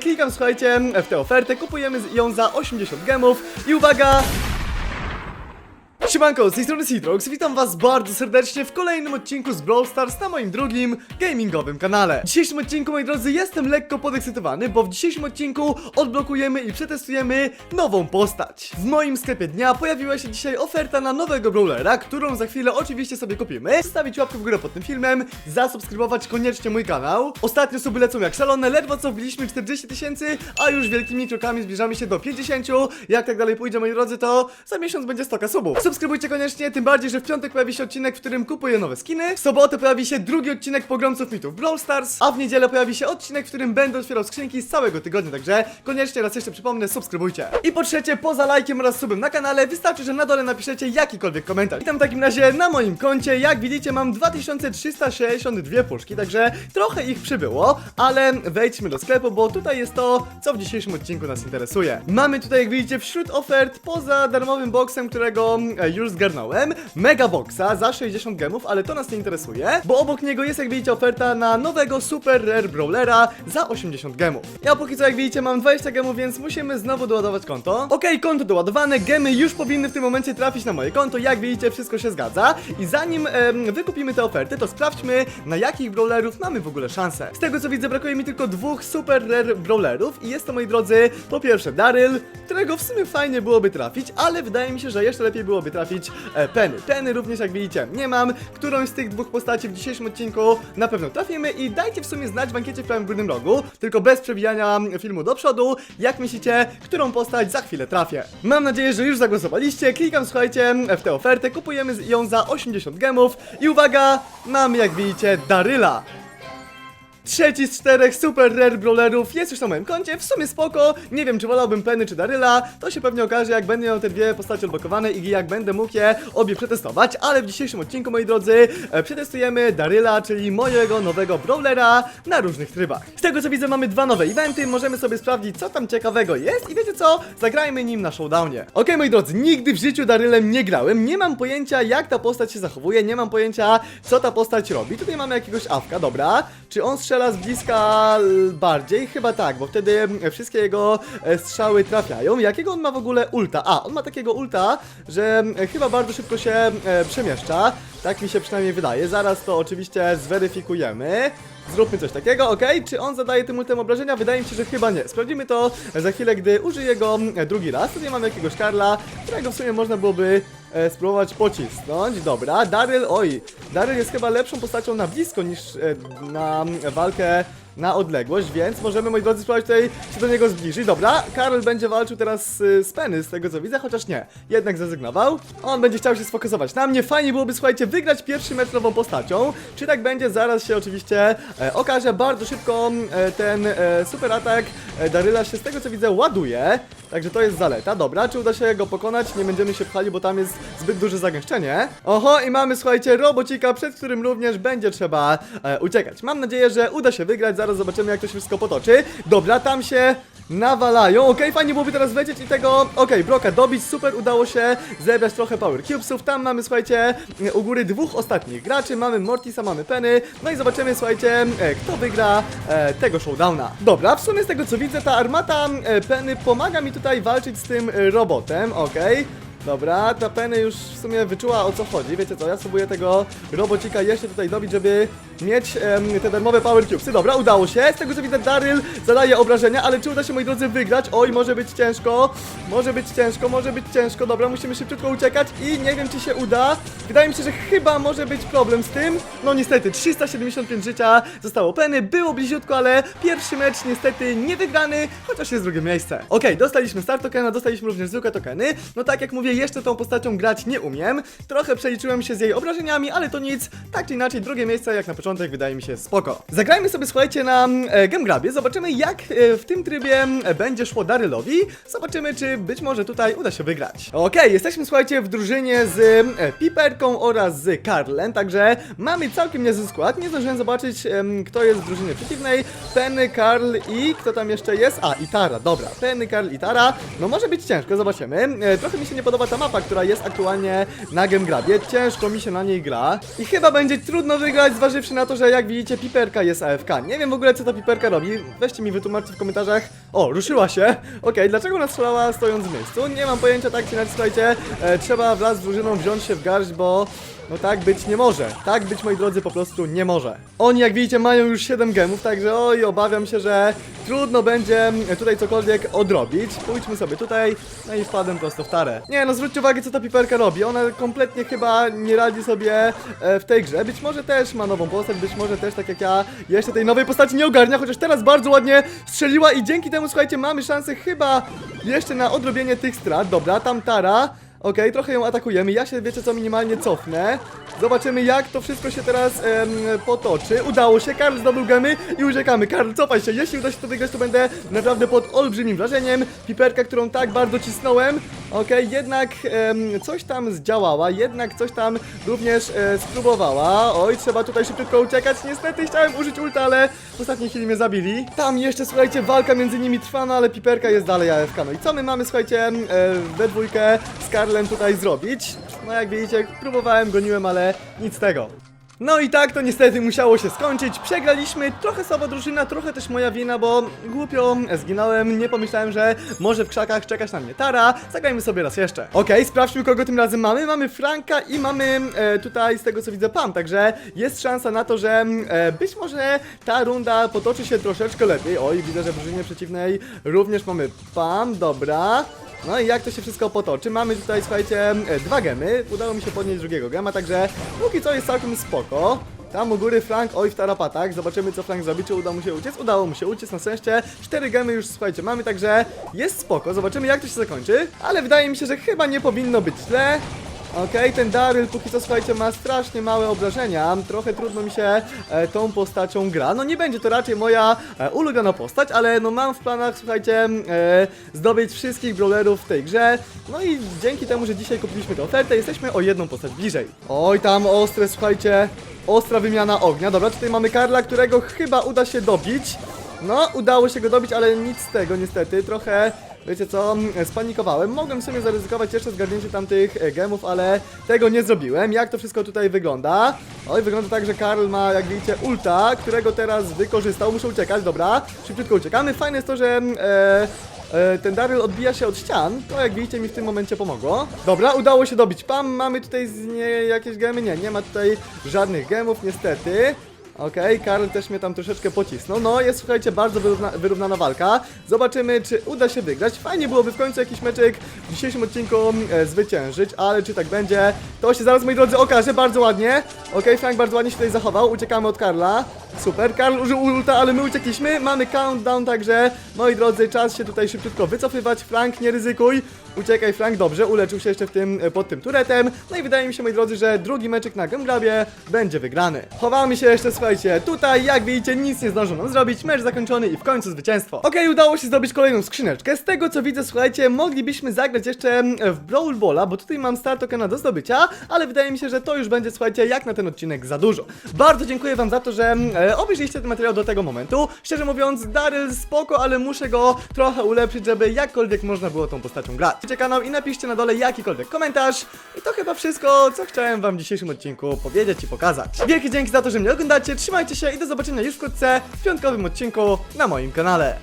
Klikam, słuchajcie, w tę ofertę, kupujemy ją za 80 gemów i uwaga, Siemanko, z tej strony witam was bardzo serdecznie w kolejnym odcinku z Brawl Stars na moim drugim gamingowym kanale. W dzisiejszym odcinku, moi drodzy, jestem lekko podekscytowany, bo w dzisiejszym odcinku odblokujemy i przetestujemy nową postać. W moim sklepie dnia pojawiła się dzisiaj oferta na nowego Brawlera, którą za chwilę oczywiście sobie kupimy. Zostawić łapkę w górę pod tym filmem, zasubskrybować koniecznie mój kanał. Ostatnio suby lecą jak szalone, ledwo co wbiliśmy 40 tysięcy, a już wielkimi krokami zbliżamy się do 50. Jak tak dalej pójdzie, moi drodzy, to za miesiąc będzie 100 subów. Subskrybujcie koniecznie, tym bardziej, że w piątek pojawi się odcinek, w którym kupuję nowe skiny. W sobotę pojawi się drugi odcinek pogromców mitów Brawl Stars, a w niedzielę pojawi się odcinek, w którym będę otwierał skrzynki z całego tygodnia, także koniecznie raz jeszcze przypomnę, subskrybujcie. I po trzecie, poza lajkiem oraz subem na kanale, wystarczy, że na dole napiszecie jakikolwiek komentarz. Witam w takim razie na moim koncie, jak widzicie mam 2362 puszki, także trochę ich przybyło, ale wejdźmy do sklepu, bo tutaj jest to, co w dzisiejszym odcinku nas interesuje. Mamy tutaj, jak widzicie, wśród ofert, poza darmowym boksem, którego e, już zgarnąłem, mega boxa za 60 gemów, ale to nas nie interesuje, bo obok niego jest, jak widzicie, oferta na nowego super rare brawlera za 80 gemów. Ja póki co, jak widzicie, mam 20 gemów, więc musimy znowu doładować konto. Okej, konto doładowane, gemy już powinny w tym momencie trafić na moje konto, jak widzicie, wszystko się zgadza. I zanim em, wykupimy te oferty, to sprawdźmy, na jakich brawlerów mamy w ogóle szansę. Z tego co widzę, brakuje mi tylko dwóch super rare brawlerów i jest to, moi drodzy, po pierwsze Daryl, którego w sumie fajnie byłoby trafić, ale wydaje mi się, że jeszcze lepiej byłoby trafić e, Penny. Penny również, jak widzicie, nie mam. Którąś z tych dwóch postaci w dzisiejszym odcinku na pewno trafimy i dajcie w sumie znać w ankiecie w prawym górnym rogu, tylko bez przewijania filmu do przodu, jak myślicie, którą postać za chwilę trafię. Mam nadzieję, że już zagłosowaliście. Klikam, słuchajcie, w tę ofertę, kupujemy ją za 80 gemów i uwaga, mamy, jak widzicie, Daryla. Trzeci z czterech super rare brawlerów jest już na moim koncie, w sumie spoko, nie wiem czy wolałbym Penny czy Daryla, to się pewnie okaże jak będę miał te dwie postacie odblokowane i jak będę mógł je obie przetestować, ale w dzisiejszym odcinku moi drodzy e, przetestujemy Daryla, czyli mojego nowego brawlera na różnych trybach. Z tego co widzę mamy dwa nowe eventy, możemy sobie sprawdzić co tam ciekawego jest. I wiecie co, zagrajmy nim na showdownie. Okej moi drodzy, nigdy w życiu Darylem nie grałem, nie mam pojęcia jak ta postać się zachowuje, nie mam pojęcia co ta postać robi, tutaj mamy jakiegoś awka, dobra, czy on strzela z bliska bardziej? Chyba tak, bo wtedy wszystkie jego e, strzały trafiają. Jakiego on ma w ogóle ulta? A, on ma takiego ulta, że mm, chyba bardzo szybko się e, przemieszcza. Tak mi się przynajmniej wydaje. Zaraz to oczywiście zweryfikujemy. Zróbmy coś takiego, ok? Czy on zadaje tym ultem obrażenia? Wydaje mi się, że chyba nie. Sprawdzimy to za chwilę, gdy użyję go drugi raz. Tutaj mamy jakiegoś Karla, którego w sumie można byłoby e, spróbować pocisnąć. Dobra, Daryl, oj, Daryl jest chyba lepszą postacią na blisko niż e, na walkę na odległość, więc możemy, moi drodzy, spróbować tutaj się do niego zbliżyć. Dobra, Karol będzie walczył teraz y, z Penny, z tego co widzę, chociaż nie, jednak zrezygnował. On będzie chciał się sfokusować na mnie. Fajnie byłoby, słuchajcie, wygrać pierwszy mecz nową postacią. Czy tak będzie? Zaraz się oczywiście e, okaże. Bardzo szybko e, ten e, super atak e, Daryla się z tego co widzę ładuje. Także to jest zaleta. Dobra, czy uda się go pokonać? Nie będziemy się pchali, bo tam jest zbyt duże zagęszczenie. Oho, i mamy, słuchajcie, robocika, przed którym również będzie trzeba e, uciekać. Mam nadzieję, że uda się wygrać. Zaraz zobaczymy, jak to się wszystko potoczy. Dobra, tam się nawalają. Okej, fajnie byłoby teraz wlecieć i tego, okej, bloka dobić, super, udało się zebrać trochę power cubesów. Tam mamy, słuchajcie, u góry dwóch ostatnich graczy. Mamy Mortisa, mamy Penny. No i zobaczymy, słuchajcie, e, kto wygra e, tego showdowna. Dobra, w sumie z tego co widzę, ta armata e, Penny pomaga mi tutaj walczyć z tym e, robotem, okej. Dobra, ta Penny już w sumie wyczuła o co chodzi. Wiecie co, ja spróbuję tego robocika jeszcze tutaj dobić, żeby mieć em, te darmowe power cubesy. Dobra, udało się. Z tego co widzę, Daryl zadaje obrażenia, ale czy uda się, moi drodzy, wygrać? Oj, może być ciężko. Może być ciężko, może być ciężko. Dobra, musimy szybciutko uciekać i nie wiem, czy się uda. Wydaje mi się, że chyba może być problem z tym. No niestety, 375 życia zostało Penny. Było bliziutko, ale pierwszy mecz niestety nie wygrany, chociaż jest drugie miejsce. Okej, dostaliśmy start tokena, dostaliśmy również zwykłe tokeny. No tak jak mówię, jeszcze tą postacią grać nie umiem. Trochę przeliczyłem się z jej obrażeniami, ale to nic. Tak czy inaczej, drugie miejsce jak na początek wydaje mi się spoko. Zagrajmy sobie, słuchajcie, na e. Zobaczymy, jak e, w tym trybie e, będzie szło Darylowi. Zobaczymy, czy być może tutaj uda się wygrać. Okej, jesteśmy, słuchajcie, w drużynie z e, Piperką oraz z Karlem, także mamy całkiem niezły skład. Nie zdążyłem zobaczyć, em, kto jest w drużynie przeciwnej. Penny, Karl i kto tam jeszcze jest? A, i Tara, dobra. Penny, Karl i Tara. No może być ciężko, zobaczymy. E, trochę mi się nie podoba podoba ta mapa, która jest aktualnie na Gamegrabie. Ciężko mi się na niej gra i chyba będzie trudno wygrać, zważywszy na to, że jak widzicie piperka jest AFK. Nie wiem w ogóle co ta piperka robi, weźcie mi wytłumaczcie w komentarzach. O, ruszyła się. Okej, dlaczego ona strzelała stojąc w miejscu? Nie mam pojęcia, tak inaczej, słuchajcie, e, trzeba wraz z drużyną wziąć się w garść, bo no tak być nie może. Tak być, moi drodzy, po prostu nie może. Oni, jak widzicie, mają już 7 gemów, także oj, obawiam się, że trudno będzie tutaj cokolwiek odrobić. Pójdźmy sobie tutaj, no i wpadłem prosto w tarę. Nie, no zwróćcie uwagę, co ta piperka robi. Ona kompletnie chyba nie radzi sobie e, w tej grze. Być może też ma nową postać, być może też, tak jak ja, jeszcze tej nowej postaci nie ogarnia, chociaż teraz bardzo ładnie strzeliła i dzięki temu, słuchajcie, mamy szansę chyba jeszcze na odrobienie tych strat. Dobra, tam tara. Okej, trochę ją atakujemy. Ja się, wiecie co, minimalnie cofnę. Zobaczymy, jak to wszystko się teraz em, potoczy. Udało się, Karl zdobył gemy i uciekamy. Karl, cofaj się. Jeśli uda się to wygrać, to będę naprawdę pod olbrzymim wrażeniem. Piperka, którą tak bardzo cisnąłem. Okej, jednak em, coś tam zdziałała, jednak coś tam również e, spróbowała. Oj, trzeba tutaj szybciutko uciekać. Niestety chciałem użyć ulta, ale w ostatniej chwili mnie zabili. Tam jeszcze, słuchajcie, walka między nimi trwa, no ale Piperka jest dalej AFK. No i co my mamy, słuchajcie, e, we dwójkę z Karlem tutaj zrobić? No jak widzicie, próbowałem, goniłem, ale nic z tego. No i tak to niestety musiało się skończyć. Przegraliśmy, trochę słaba drużyna, trochę też moja wina, bo głupio zginąłem. Nie pomyślałem, że może w krzakach czekać na mnie Tara. Zagrajmy sobie raz jeszcze. Okej, sprawdźmy kogo tym razem mamy. Mamy Franka i mamy e, tutaj z tego co widzę Pam, także jest szansa na to, że e, być może ta runda potoczy się troszeczkę lepiej. Oj, widzę, że w drużynie przeciwnej również mamy Pam, dobra. No i jak to się wszystko potoczy? Mamy tutaj, słuchajcie, e, dwa gemy. Udało mi się podnieść drugiego gema, także póki co jest całkiem spoko. Tam u góry Frank, oj w tarapatach. Zobaczymy co Frank zrobi, czy uda mu się uciec. Udało mu się uciec, na szczęście. Cztery gemy już, słuchajcie, mamy, także jest spoko. Zobaczymy jak to się zakończy. Ale wydaje mi się, że chyba nie powinno być źle. Okej, ten Daryl póki co, słuchajcie, ma strasznie małe obrażenia. Trochę trudno mi się e, tą postacią gra. No nie będzie to raczej moja e, ulubiona postać, ale no mam w planach, słuchajcie, e, zdobyć wszystkich brawlerów w tej grze. No i dzięki temu, że dzisiaj kupiliśmy tę ofertę, jesteśmy o jedną postać bliżej. Oj, tam ostre, słuchajcie, ostra wymiana ognia. Dobra, tutaj mamy Karla, którego chyba uda się dobić. No, udało się go dobić, ale nic z tego niestety. Trochę, wiecie co, mm, spanikowałem. Mogłem w sumie zaryzykować jeszcze zgarnięcie tamtych e, gemów, ale tego nie zrobiłem. Jak to wszystko tutaj wygląda? Oj, wygląda tak, że Karl ma, jak widzicie, ulta, którego teraz wykorzystał. Muszę uciekać, dobra. Szybciutko uciekamy. Fajne jest to, że... mm, E, E, ten Daryl odbija się od ścian, to jak widzicie mi w tym momencie pomogło. Dobra, udało się dobić Pam, mamy tutaj z nie jakieś gemy? Nie, nie ma tutaj żadnych gemów niestety. Okej, Karl też mnie tam troszeczkę pocisnął. No, jest słuchajcie, bardzo wyrówna wyrównana walka. Zobaczymy, czy uda się wygrać. Fajnie byłoby w końcu jakiś meczek w dzisiejszym odcinku e, zwyciężyć, ale czy tak będzie, to się zaraz, moi drodzy, okaże bardzo ładnie. Okej, Frank bardzo ładnie się tutaj zachował, uciekamy od Karla. Super, Karl użył ulta, ale my uciekliśmy. Mamy countdown, także moi drodzy, czas się tutaj szybciutko wycofywać. Frank, nie ryzykuj. Uciekaj, Frank, dobrze, uleczył się jeszcze w tym, e, pod tym turetem. No i wydaje mi się, moi drodzy, że drugi meczek na Gemgrabie będzie wygrany. Chowamy się jeszcze, słuchajcie, tutaj, jak widzicie, nic nie zdążą nam zrobić. Mecz zakończony i w końcu zwycięstwo. Okej, udało się zdobyć kolejną skrzyneczkę. Z tego, co widzę, słuchajcie, moglibyśmy zagrać jeszcze w Brawl Balla, bo tutaj mam star tokena do zdobycia, ale wydaje mi się, że to już będzie, słuchajcie, jak na ten odcinek za dużo. Bardzo dziękuję wam za to, że e, ten materiał do tego momentu. Szczerze mówiąc, Daryl spoko, ale muszę go trochę ulepszyć, żeby jakkolwiek można było tą postacią grać. Subskrybujcie kanał i napiszcie na dole jakikolwiek komentarz. I to chyba wszystko, co chciałem wam w dzisiejszym odcinku powiedzieć i pokazać. Wielkie dzięki za to, że mnie oglądacie, trzymajcie się i do zobaczenia już wkrótce w piątkowym odcinku na moim kanale.